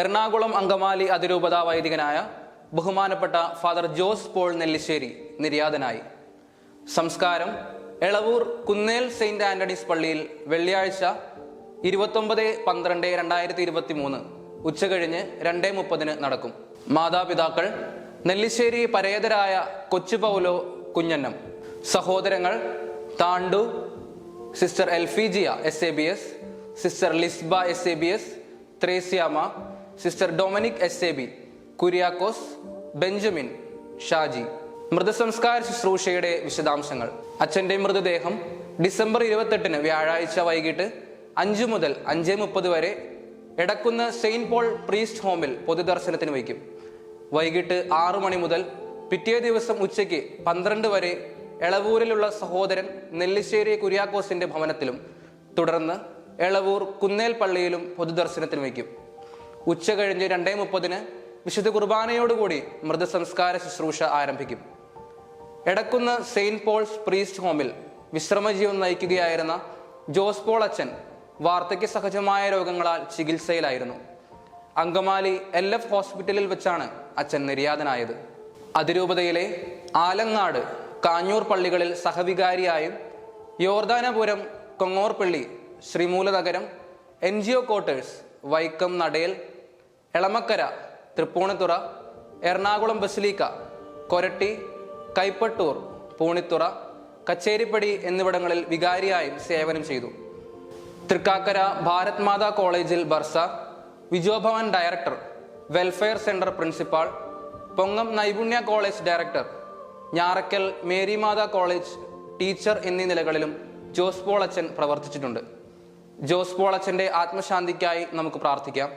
എറണാകുളം അങ്കമാലി അതിരൂപത വൈദികനായ ബഹുമാനപ്പെട്ട father Jose Paul Nellissery നിര്യാതനായി. സംസ്കാരം എളവൂർ കുന്നേൽ സെയിന്റ് ആന്റണീസ് പള്ളിയിൽ വെള്ളിയാഴ്ച ഇരുപത്തൊമ്പത് പന്ത്രണ്ട് രണ്ടായിരത്തി ഇരുപത്തി മൂന്ന് ഉച്ചകഴിഞ്ഞ് രണ്ടേ മുപ്പതിന് നടക്കും. മാതാപിതാക്കൾ നെല്ലിശ്ശേരി പരേതരായ കൊച്ചു പൗലോ കുഞ്ഞന്നം സഹോദരങ്ങൾ താണ്ടു sister Elphigia S A B S sister Lisba S A B S Threesiamma sister Dominic S A B Kuriakose Benjamin Shaji. മൃതസംസ്കാര ശുശ്രൂഷയുടെ വിശദാംശങ്ങൾ. അച്ഛന്റെ മൃതദേഹം ഡിസംബർ ഇരുപത്തെട്ടിന് വ്യാഴാഴ്ച വൈകിട്ട് അഞ്ചു മുതൽ അഞ്ചേ മുപ്പത് വരെ എടക്കുന്ന സെയിന്റ് പോൾ പ്രീസ്റ്റ് ഹോമിൽ പൊതുദർശനത്തിന് വയ്ക്കും. വൈകിട്ട് ആറു മണി മുതൽ പിറ്റേ ദിവസം ഉച്ചയ്ക്ക് പന്ത്രണ്ട് വരെ എളവൂരിലുള്ള സഹോദരൻ നെല്ലിശ്ശേരി കുര്യാക്കോസിന്റെ ഭവനത്തിലും തുടർന്ന് എളവൂർ കുന്നേൽ പള്ളിയിലും പൊതുദർശനത്തിന് വയ്ക്കും. ഉച്ച കഴിഞ്ഞ് രണ്ടേ മുപ്പതിന് വിശുദ്ധ കുർബാനയോടുകൂടി മൃതസംസ്കാര ശുശ്രൂഷ ആരംഭിക്കും. എടക്കുന്ന് സെയിന്റ് പോൾസ് പ്രീസ്റ്റ് ഹോമിൽ വിശ്രമജീവൻ നയിക്കുകയായിരുന്ന ജോസ് പോൾ അച്ഛൻ വാർദ്ധക്യ സഹജമായ രോഗങ്ങളാൽ ചികിത്സയിലായിരുന്നു. അങ്കമാലി എൽ എഫ് ഹോസ്പിറ്റലിൽ വെച്ചാണ് അച്ഛൻ നിര്യാതനായത്. അതിരൂപതയിലെ ആലങ്ങാട് കാഞ്ഞൂർ പള്ളികളിൽ സഹവികാരിയായും Yordanapuram Kongorpilly Sreemoolanagaram N G O quarters Vaikom Nadel Elamakkara Thrippunithura Ernakulam basilica Koratty Kaipattoor Poonithura Kacheripady എന്നിവിടങ്ങളിൽ വികാരിയായും സേവനം ചെയ്തു. തൃക്കാക്കര ഭാരത് മാതാ കോളേജിൽ ബർസ വിജോഭവൻ director welfare centre principal Pongam Naipunya college director Njarakkal Mary Matha college teacher എന്നീ നിലകളിലും ജോസ് പോളച്ചൻ പ്രവർത്തിച്ചിട്ടുണ്ട്. ജോസ് പോളച്ചന്റെ ആത്മശാന്തിക്കായി നമുക്ക് പ്രാർത്ഥിക്കാം.